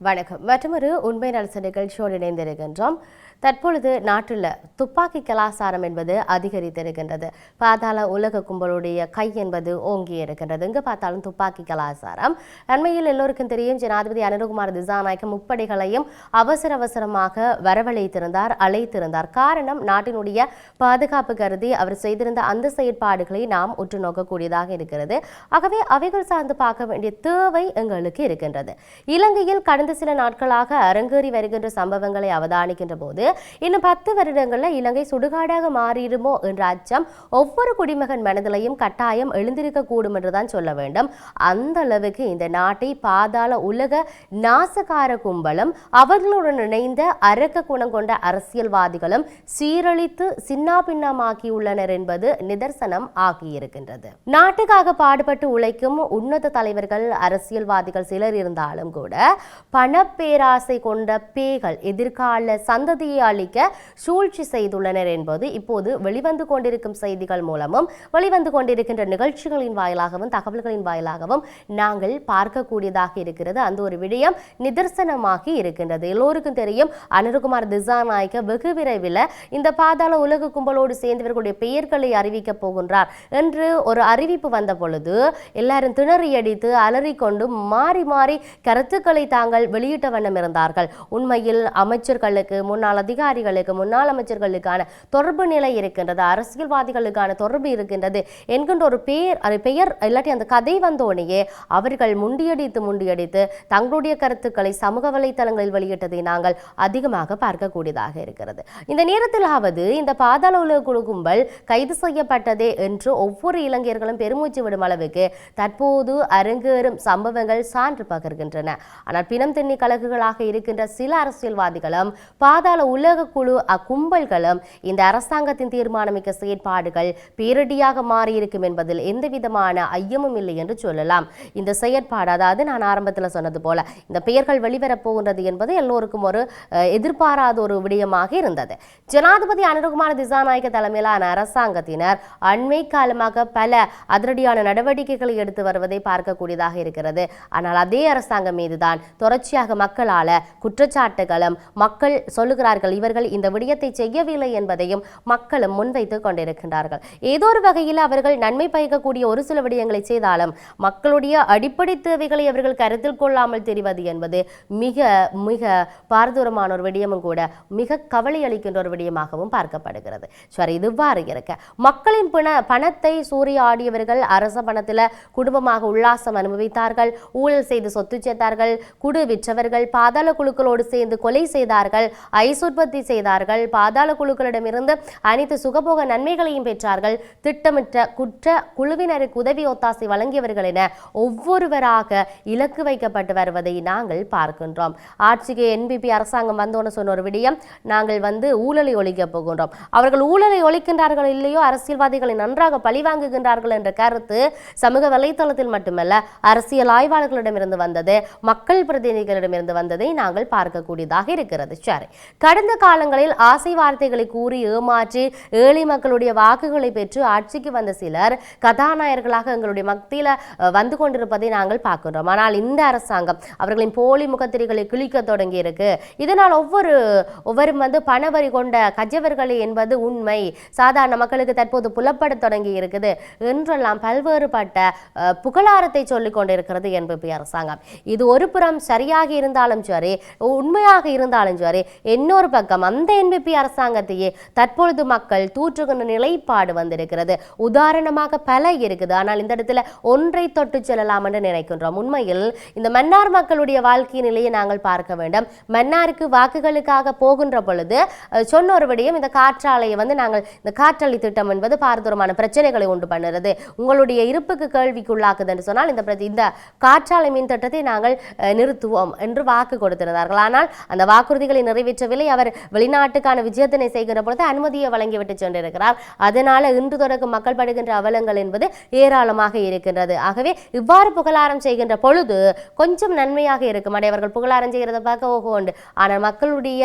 வணக்கம். மற்றொரு உண்மை நலச நிகழ்ச்சியோடு இணைந்திருக்கின்றோம். தற்பொழுது நாட்டில் துப்பாக்கி கலாசாரம் என்பது அதிகரித்திருக்கின்றது. பாதாள உலக கும்பலுடைய கை என்பது ஓங்கி இருக்கின்றது. எங்கே பார்த்தாலும் துப்பாக்கி கலாசாரம் அண்மையில் எல்லோருக்கும் தெரியும் ஜனாதிபதி அனுரகுமார் திசாநாயக்க முப்படைகளையும் அவசர அவசரமாக வரவழைத்திருந்தார் அழைத்திருந்தார். காரணம் நாட்டினுடைய பாதுகாப்பு கருதி அவர் செய்திருந்த அந்த செயற்பாடுகளை நாம் உற்று நோக்கக்கூடியதாக இருக்கிறது. ஆகவே அவைகள் சார்ந்து பார்க்க வேண்டிய தேவை எங்களுக்கு இருக்கின்றது. இலங்கையில் கடந்த சில நாட்களாக அரங்கேறி வருகின்ற சம்பவங்களை அவதானிக்கின்ற போது இன்னும் பத்து வருடங்களில் இலங்கை சுடுகாடாக மாறிடுமோ என்ற அச்சம் ஒவ்வொரு குடிமகன் மனதிலையும் கட்டாயம் எழுந்திருக்க கூடும் என்றுதான் சொல்ல வேண்டும். அந்த அளவுக்கு இந்த நாட்டை பாதாள உலக நாசகார கும்பலும் அவர்களுடன் இணைந்த அரக்க குணம் கொண்ட அரசியல்வாதிகளும் சீரழித்து சின்னாபின்னமாக்கியுள்ளனர் என்பது நிதர்சனம் ஆகியிருக்கின்றது. நாட்டுக்காக பாடுபட்டு உழைக்கும் உன்னத தலைவர்கள் அரசியல்வாதிகள் சிலர் இருந்தாலும் கூட பணப்பேராசை கொண்ட பேய்கள் எதிர்கால சந்ததியை அளிக்க சூழ்ச்சி செய்துள்ளனர் என்பது இப்போது வெளிவந்து கொண்டிருக்கும் செய்திகள் மூலமும் வெளிவந்து கொண்டிருக்கின்ற நிகழ்ச்சிகளின் வாயிலாகவும் தகவல்களின் வாயிலாகவும் நாங்கள் பார்க்கக்கூடியதாக இருக்கிறது. அந்த ஒரு விடயம் நிதர்சனமாகி இருக்கின்றது. எல்லோருக்கும் தெரியும் அனுருகுமார் திசாநாயக்க வெகு விரைவில் இந்த பாதாள உலக கும்பலோடு சேர்ந்தவர்களுடைய பெயர்களை அறிவிக்கப் போகின்றார் என்று ஒரு அறிவிப்பு வந்த பொழுது எல்லாரும் திணறி அடித்து அலறிக்கொண்டு மாறி மாறி கருத்துக்களை தாங்கள் வெளியிட்ட வண்ணம் இருந்தார்கள். உண்மையில் அமைச்சர்களுக்கு முன்னாள் அதிகாரிகளுக்கு முன்னாள் அமைச்சர்களுக்கான தொடர்பு நிலை இருக்கின்றது. அரசியல்வாதிகளுக்கான தொடர்பு இருக்கின்றது என்கின்ற ஒரு பெயர் அது பெயர் இல்லாட்டி அந்த கதை வந்தோடனேயே அவர்கள் முண்டியடித்து முண்டியடித்து தங்களுடைய கருத்துக்களை சமூக வலைத்தளங்களில் வெளியிட்டதை நாங்கள் அதிகமாக பார்க்கக்கூடியதாக இருக்கிறது. இந்த நேரத்திலாவது இந்த பாதாள உலக குழு கும்பல் கைது செய்யப்பட்டதே என்று ஒவ்வொரு இளைஞர்களும் பெருமூச்சு விடும் அளவுக்கு தற்போது அரங்கேறும் சம்பவங்கள் சான்று பகர்கின்றன. ஆனால் பிணம் தென்னி கழகுகளாக இருக்கின்ற சில அரசியல்வாதிகளும் பாதாள உலக குழு அக்கும்பல்களும் இந்த அரசாங்கத்தின் தீர்மானமிக்க செயற்பாடுகள் பேரடியாக மாறியிருக்கும் என்பதில் எந்த விதமான ஐயமும் இல்லை என்று சொல்லலாம். இந்த செயற்பாடு அதாவது நான் ஆரம்பத்தில் சொன்னது போல இந்த பெயர்கள் வெளிவரப் போகின்றது என்பது எல்லோருக்கும் ஒரு எதிர்பாராத ஒரு விடயமாக இருந்தது. ஜனாதிபதி அனுரகுமார திசாநாயக்க தலைமையிலான அரசாங்கத்தினர் அண்மை காலமாக பல அதிரடியான நடவடிக்கைகளை எடுத்து வருவதை பார்க்கக்கூடியதாக இருக்கிறது. ஆனால் அதே அரசாங்கம் மீதுதான் தொடர்ச்சியாக மக்களால குற்றச்சாட்டுகளும் மக்கள் சொல்லுகிறார்கள் இவர்கள் இந்த விடயத்தை செய்யவில்லை என்பதையும் மக்களும் முன்வைத்து கொண்டிருக்கின்றார்கள். ஏதோ ஒரு வகையில் அவர்கள் நன்மை பயக்கக்கூடிய ஒரு சில விடயங்களை செய்தாலும் மக்களுடைய அடிப்படை தேவைகளை அவர்கள் கருத்தில் கொள்ளாமல் தெரிவது என்பது மிக மிக பாரதூரமான ஒரு விடயமும் கூட மிக கவலை அளிக்கின்ற ஒரு விடயமாகவும் பார்க்கப்படுகிறது. சரி இது இருக்க. மக்களின் பண பணத்தை சூறையாடியவர்கள் அரச பணத்தில் குடும்பமாக உல்லாசம் அனுபவித்தார்கள் ஊழல் செய்து சொத்து சேர்த்தார்கள் குடு விற்றவர்கள் பாதாள குழுக்களோடு சேர்ந்து கொலை செய்தார்கள் ஐசோட் உற்பத்தி செய்தார்கள். பாதாள குழுக்களிடமிருந்து அனைத்து சுகபோக நன்மைகளையும் பெற்றார்கள். திட்டமிட்ட குற்ற குழுவினருக்கு உதவி ஒத்தாசை வழங்கியவர்கள் என ஒவ்வொருவராக இலக்கு வைக்கப்பட்டு வருவதை நாங்கள் பார்க்கின்றோம். ஆட்சிக்கு என்பிபி அரசாங்கம் வந்தோன்னு சொன்ன ஒரு விடயம் நாங்கள் வந்து ஊழலை ஒழிக்க போகின்றோம். அவர்கள் ஊழலை ஒழிக்கின்றார்கள் இல்லையோ அரசியல்வாதிகளை நன்றாக பழிவாங்குகின்றார்கள் என்ற கருத்து சமூக வலைத்தளத்தில் மட்டுமல்ல அரசியல் ஆய்வாளர்களிடமிருந்து வந்தது மக்கள் பிரதிநிதிகளிடமிருந்து வந்ததை நாங்கள் பார்க்கக்கூடியதாக இருக்கிறது. சரி கடந்த காலங்களில் ஆசை வார்த்தைகளை கூறி ஏமாற்றி ஏழை மக்களுடைய வாக்குகளை பெற்று ஆட்சிக்கு வந்த சிலர் கதாநாயகர்களாக எங்களுடைய மத்தியில் வந்து கொண்டிருப்பதை நாங்கள் பார்க்கின்றோம். ஆனால் இந்த அரசாங்கம் அவர்களின் போலி முகத்திரிகளை கிழிக்க தொடங்கி இருக்கு இதனால் ஒவ்வொரு ஒவ்வொரும் வந்து பணவரி கொண்ட கஜவர்களே என்பது உண்மை. சாதாரண மக்களுக்கு தற்போது புலப்பட தொடங்கி இருக்குது என்றெல்லாம் பல்வேறுபட்ட புகழாரத்தை சொல்லிக் கொண்டிருக்கிறது என்பபி அரசாங்கம். இது ஒரு புறம் சரியாக இருந்தாலும் சரி உண்மையாக இருந்தாலும் சரி இன்னொரு இன்னொரு பக்கம் அந்த என்பிபி அரசாங்கத்தையே தற்பொழுது மக்கள் தூற்றுகின்ற நிலைப்பாடு வந்திருக்கிறது. உதாரணமாக பல இருக்குது. ஆனால் இந்த இடத்துல ஒன்றை தொட்டு செல்லலாம் என்று நினைக்கின்றோம். உண்மையில் இந்த மன்னார் மக்களுடைய வாழ்க்கை நிலையை நாங்கள் பார்க்க வேண்டும். மன்னாருக்கு வாக்குகளுக்காக போகின்ற பொழுது அஹ், சொன்ன ஒரு விடயம் இந்த காற்றாலையை வந்து நாங்கள் இந்த காற்றாலை திட்டம் என்பது பாரதூரமான பிரச்சனைகளை உண்டு பண்ணுறது. உங்களுடைய இருப்புக்கு கேள்விக்குள்ளாக்குது என்று சொன்னால் இந்த இந்த காற்றாலை மின் திட்டத்தை நாங்கள் நிறுத்துவோம் என்று வாக்கு கொடுத்திருந்தார்கள். ஆனால் அந்த வாக்குறுதிகளை நிறைவேற்றவில்லை. அவர் வெளிநாட்டுக்கான விஜயத்தினை செய்கிற பொழுது அனுமதியை வழங்கிவிட்டு சென்றிருக்கிறார். அதனால இன்று தொடக்கம் மக்கள் படுகின்ற அவலங்கள் என்பது ஏராளமாக இருக்கின்றது. ஆகவே இவ்வாறு புகழாரம் செய்கின்ற பொழுது கொஞ்சம் நன்மையாக இருக்கும். அடையவர்கள் புகழாரம் செய்கிறத பார்க்க ஓஹோ உண்டு. ஆனால் மக்களுடைய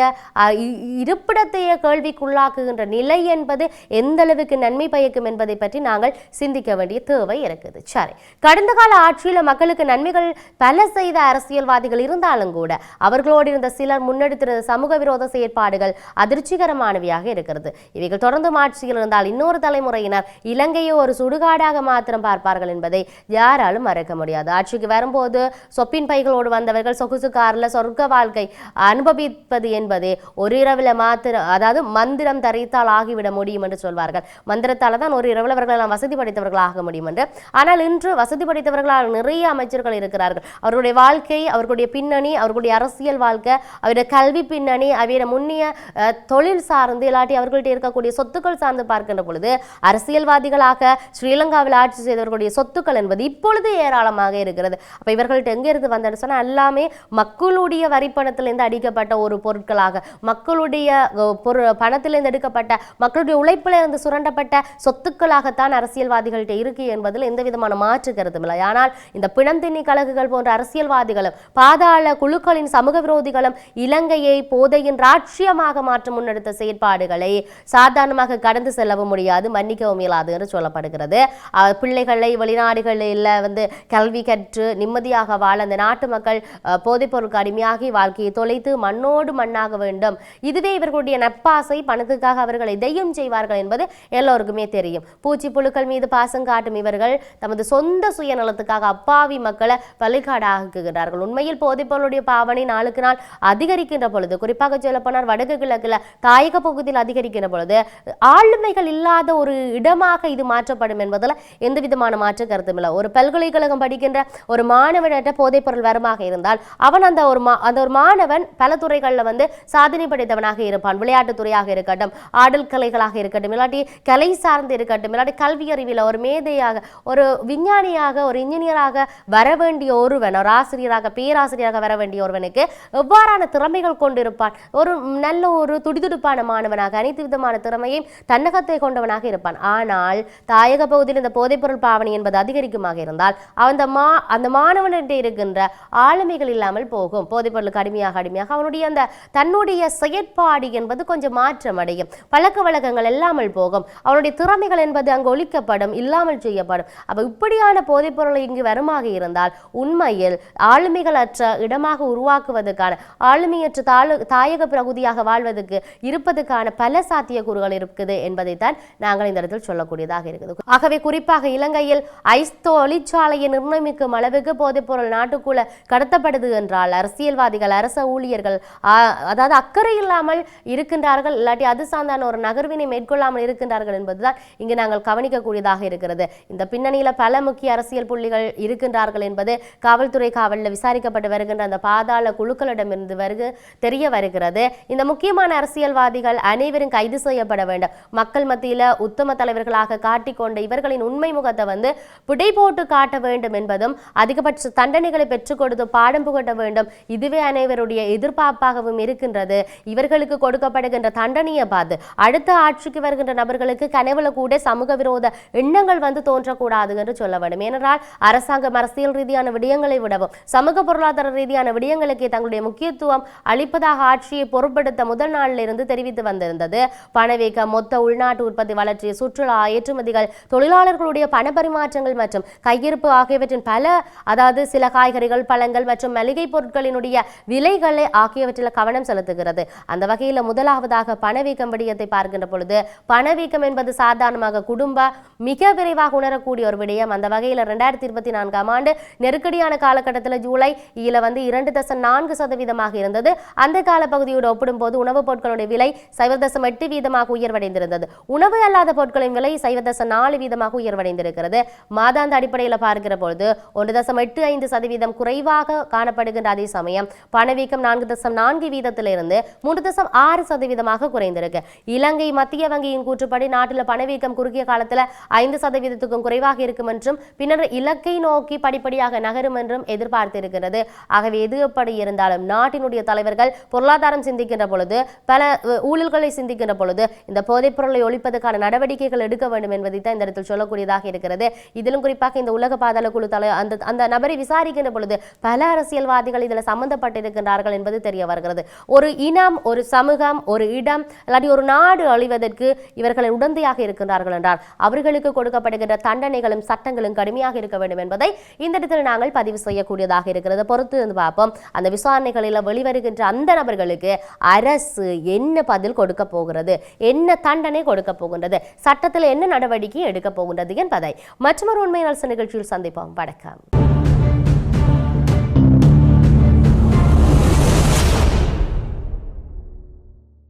இருப்பிடத்தைய இருப்பிடத்தையே கேள்விக்குள்ளாக்குகின்ற நிலை என்பது எந்த அளவுக்கு நன்மை பயக்கும் என்பதை பற்றி நாங்கள் சிந்திக்க வேண்டிய தேவை இருக்குது. சரி. கடந்த கால ஆட்சியில் மக்களுக்கு நன்மைகள் பல செய்த அரசியல்வாதிகள் இருந்தாலும் கூட அவர்களோடு இருந்த சிலர் முன்னெடுத்திருந்த சமூக விரோத செயற்பாடுகள் அதிர்ச்சிகரமானவையாக இருக்கிறது. இவைகள் தொடர்ந்து ஆட்சியில் இருந்தால் இன்னொரு தலைமுறையினர் இலங்கையை ஒரு சுடுகாடாக மாத்திரம் பார்ப்பார்கள் என்பதை யாராலும் மறக்க முடியாது. ஆட்சிக்கு வரும்போது சொப்பின் பைகளோடு வந்தவர்கள் சொகுசு காரில் சொர்க்க வாழ்க்கை அனுபவிப்பது என்பது ஒரு இரவில் மாத்திரம் அதாவது மந்திரம் தரித்தால் ஆகிவிட முடியும் என்று சொல்வார்கள். மந்திரத்தால் தான் ஒரு இரவில் அவர்கள் எல்லாம் வசதி படைத்தவர்கள் ஆக முடியும் என்று. ஆனால் இன்று வசதி படைத்தவர்களால் நிறைய அமைச்சர்கள் இருக்கிறார்கள். அவர்களுடைய வாழ்க்கை அவர்களுடைய பின்னணி அவர்களுடைய அரசியல் வாழ்க்கை அவருடைய கல்வி பின்னணி அவருடைய முன்னிய தொழில் சார்ந்து இல்லாட்டி அவர்கள்ட்ட இருக்கக்கூடிய சொத்துக்கள் சார்ந்து பார்க்கின்ற பொழுது அரசியல்வாதிகளாக ஸ்ரீலங்காவில் ஆட்சி செய்தவர்களுடைய சொத்துக்கள் என்பது இப்பொழுது ஏராளமாக இருக்கிறது. அப்போ இவர்கள்ட்ட எங்க வந்தேன்னு சொன்னால் எல்லாமே மக்களுடைய வரிப்பணத்திலிருந்து அடிக்கப்பட்ட ஒரு பொருட்களாக மக்களுடைய பொருள் பொரு பணத்திலிருந்து எடுக்கப்பட்ட மக்களுடைய உழைப்பிலிருந்து சுரண்டப்பட்ட சொத்துக்களாகத்தான் அரசியல்வாதிகள்கிட்ட இருக்கு என்பதில் எந்த விதமான மாற்று கருத்தும் இல்லை. ஆனால் இந்த பிணந்திண்ணி கழகுகள் போன்ற அரசியல்வாதிகளும் பாதாள குழுக்களின் சமூக விரோதிகளும் இலங்கையை போதையின் லட்சியமாக மாற்ற முன்னெடுத்த செயற்பாடுகளை சாதாரணமாக கடந்து செல்லவும் முடியாது மன்னிக்கவும் இயலாது என்று சொல்லப்படுகிறது. பிள்ளைகளை வெளிநாடுகளில் வந்து கல்வி கற்று நிம்மதியாக வாழ அந்த நாட்டு மக்கள் அஹ், போதைப்பொருளுக்கு அடிமையாகி வாழ்க்கையை தொலைத்து மண்ணோடு மண்ணாக வேண்டும். இதுவே இவர்களுடைய நட்பாசை பணத்துக்காக அவர்கள் இதையும் செய்வார்கள் என்பது எல்லோருக்குமே தெரியும். பூச்சி புழுக்கள் மீது பாசம் காட்டும் இவர்கள் தமது சொந்த சுயநலத்துக்காக அப்பாவி மக்களை வழிகாடாக்குகிறார்கள். உண்மையில் போதைப்பொருளுடைய பாவனை நாளுக்கு நாள் அதிகரிக்கின்ற பொழுது குறிப்பாக சொல்லப்போனால் வடக்கு கிழக்கில் தாயக பகுதியில் அதிகரிக்கின்ற பொழுது ஆளுமைகள் இல்லாத ஒரு இடமாக இது மாற்றப்படும் என்பதில் எந்த விதமான மாற்று கருத்தும் இல்லை. ஒரு பல்கலைக்கழகம் படிக்கின்ற ஒரு மாணவனிட்ட போதைப்பொருள் வருமாக இருந்தால் அவன் அந்த ஒரு மா அந்த ஒரு மாணவன் பல துறைகளில் வந்து சாதனை படைத்தவனாக இருப்பான். விளையாட்டுத்துறையாக இருக்கட்டும் ஆடல் கலைகளாக இருக்கட்டும் இல்லாட்டி கலை சார்ந்து இருக்கட்டும் இல்லாட்டி கல்வி அறிவில் ஒரு மேதையாக ஒரு விஞ்ஞானியாக ஒரு இன்ஜினியராக வர வேண்டிய ஒருவன் ஒரு ஆசிரியராக பேராசிரியராக வர வேண்டிய ஒருவனுக்கு எவ்வாறான திறமைகள் கொண்டிருப்பான்? ஒரு நல்ல ஒரு துடிதுடிப்பான மாணவனாக அனைத்து விதமான திறமையும் தன்னகத்தை கொண்டவனாக இருப்பான். ஆனால் தாயக பகுதியில் இந்த போதைப்பொருள் பாவனை என்பது அதிகரிக்குமாக இருந்தால் அந்த மா அந்த மாணவனிட்ட இருக்கின்ற ஆளுமைகள் இல்லாமல் போகும். போதைப்பொருளுக்கு அடிமையாக அடிமையாக அவனுடைய அந்த தன்னுடைய செயற்பாடு என்பது கொஞ்சம் மாற்றம் அடையும். பழக்க வழக்கங்கள் இல்லாமல் போகும். அவனுடைய திறமைகள் என்பது அங்கு ஒழிக்கப்படும் இல்லாமல் செய்யப்படும். அப்போ இப்படியான போதைப்பொருள் இங்கு வருமாக இருந்தால் உண்மையில் ஆளுமைகள் அற்ற இடமாக உருவாக்குவதற்கான ஆளுமையற்ற தாழு தாயக பகுதியாக வாழ்வதற்கு இருப்பதற்கான பல சாத்தியக்கூறுகள் இருக்குது என்பதைத்தான் நாங்கள் இந்த இடத்தில் சொல்லக்கூடியதாக இருக்குது. ஆகவே குறிப்பாக இலங்கையில் ஐஸ் தொழிற்சாலையை நிர்ணயிக்கும் அளவுக்கு போதைப்பொருள் நாட்டுக்குள்ள கடத்தப்படுது என்றால் அரசியல்வாதிகள் அரச ஊழியர்கள் அதாவது அக்கறை இல்லாமல் இருக்கின்றார்கள் இல்லாட்டி அது சார்ந்தான ஒரு நகர்வினை மேற்கொள்ளாமல் இருக்கின்றார்கள் என்பதுதான் இங்கு நாங்கள் கவனிக்கக்கூடியதாக இருக்கிறது. இந்த பின்னணியில பல முக்கிய அரசியல் புள்ளிகள் இருக்கின்றார்கள் என்பது காவல்துறை காவலில் விசாரிக்கப்பட்டு வருகின்ற அந்த பாதாள குழுக்களிடமிருந்து வருக தெரிய வருகிறது. இந்த முக்கியமான அரசியல்வாதிகள் அனைவரும் கைது செய்யப்பட வேண்டும். மக்கள் மத்தியில உத்தம தலைவர்களாக காட்டிக்கொண்ட இவர்களின் உண்மை முகத்தை வந்து புடை போட்டு காட்ட வேண்டும் என்பதும் அதிகபட்ச தண்டனைகளை பெற்றுக் கொடுத்து பாடம் புகட்ட வேண்டும். இதுவே அனைவருடைய எதிர்பார்ப்பாகவும் இருக்கின்றது. இவர்களுக்கு கொடுக்கப்படுகின்ற தண்டனையை பார்த்து அடுத்த ஆட்சிக்கு வருகின்ற நபர்களுக்கு கனவுல கூட சமூக விரோத எண்ணங்கள் வந்து தோன்றக்கூடாது என்று சொல்ல வேண்டும். ஏனென்றால் அரசாங்கம் அரசியல் ரீதியான விடயங்களை விடவும் சமூக பொருளாதார ரீதியான விடயங்களுக்கே தங்களுடைய முக்கியத்துவம் அளிப்பதாக ஆட்சியை பொருட்படுத்த முதல் நாளில் இருந்து தெரிவித்து வந்திருந்தது. பணவீக்க மொத்த உள்நாட்டு உற்பத்தி வளர்ச்சி சுற்றுலா ஏற்றுமதிகள் தொழிலாளர்களுடைய பண பரிமாற்றங்கள் மற்றும் கையிருப்பு ஆகியவற்றின் பல அதாவது சில காய்கறிகள் பழங்கள் மற்றும் மளிகை பொருட்களினுடைய விலைகளை ஆகியவற்றில் கவனம் செலுத்துகிறது. அந்த வகையில் முதலாவதாக பணவீக்கம் விடயத்தை பார்க்கின்ற பொழுது பணவீக்கம் என்பது சாதாரணமாக குடும்ப மிக விரைவாக உணரக்கூடிய ஒரு விடயம். அந்த வகையில் ரெண்டாயிரத்தி இருபத்தி நான்காம் ஆண்டு நெருக்கடியான காலகட்டத்தில் ஜூலை இதில் வந்து இரண்டு தசம் நான்கு சதவீதமாக இருந்தது. அந்த காலப்பகுதியோட ஒப்பிடும்போது உணவுப் பொருட்களுடைய விலை சைவ தசம் எட்டு வீதமாக உயர்வடைந்திருந்தது. உணவு அல்லாத பொருட்களின் விலை சைவ தசம் நாலு வீதமாக உயர்வடைந்திருக்கிறது. மாதாந்த அடிப்படையில் பார்க்கிற பொழுது ஒன்று தசம் எட்டு ஐந்து சதவீதம் குறைவாக காணப்படுகின்ற அதே சமயம் பணவீக்கம் நான்கு தசம் நான்கு வீதத்திலிருந்து மூன்று தசம் ஆறு சதவீதமாக குறைந்திருக்கு. இலங்கை மத்திய வங்கியின் கூற்றுப்படி நாட்டில் பணவீக்கம் குறுகிய காலத்தில் ஐந்து சதவீதத்துக்கும் குறைவாக இருக்கும் என்றும் பின்னர் இலக்கை நோக்கி படிப்படியாக நகரும் என்றும் எதிர்பார்த்திருக்கிறது. ஆகவே எது எப்படி இருந்தாலும் நாட்டினுடைய தலைவர்கள் பொருளாதாரம் சிந்தி சிந்திக்கின்ற பொழுது பல ஊழல்களை சிந்திக்கின்ற பொழுது இந்த போதைப் பொருளை ஒழிப்பதற்கான நடவடிக்கைகள் எடுக்க வேண்டும் என்பதை தான் இந்த இடத்தில் சொல்லக்கூடியதாக இருக்கிறது. இதிலும் குறிப்பாக இந்த உலக பாதாள குழு தலை அந்த அந்த நபரை விசாரிக்கின்ற பொழுது பல அரசியல்வாதிகள் இதில் சம்பந்தப்பட்டிருக்கின்றார்கள் என்பது தெரிய வருகிறது. ஒரு இனம் ஒரு சமூகம் ஒரு இடம் இல்லாட்டி ஒரு நாடு அழிவதற்கு இவர்கள் உடந்தையாக இருக்கின்றார்கள் என்றால் அவர்களுக்கு கொடுக்கப்படுகின்ற தண்டனைகளும் சட்டங்களும் கடுமையாக இருக்க வேண்டும் என்பதை இந்த இடத்தில் நாங்கள் பதிவு செய்யக்கூடியதாக இருக்கிறது. பொறுத்து இருந்து பார்ப்போம். அந்த விசாரணைகளில் வெளிவருகின்ற அந்த நபர்களுக்கு அரசு என்ன பதில் கொடுக்க போகிறது? என்ன தண்டனை கொடுக்க போகின்றது? சட்டத்தில் என்ன நடவடிக்கை எடுக்க போகின்றது என்பதை மற்றொரு உண்மை அரசு நிகழ்ச்சியில் சந்திப்போம். வணக்கம்.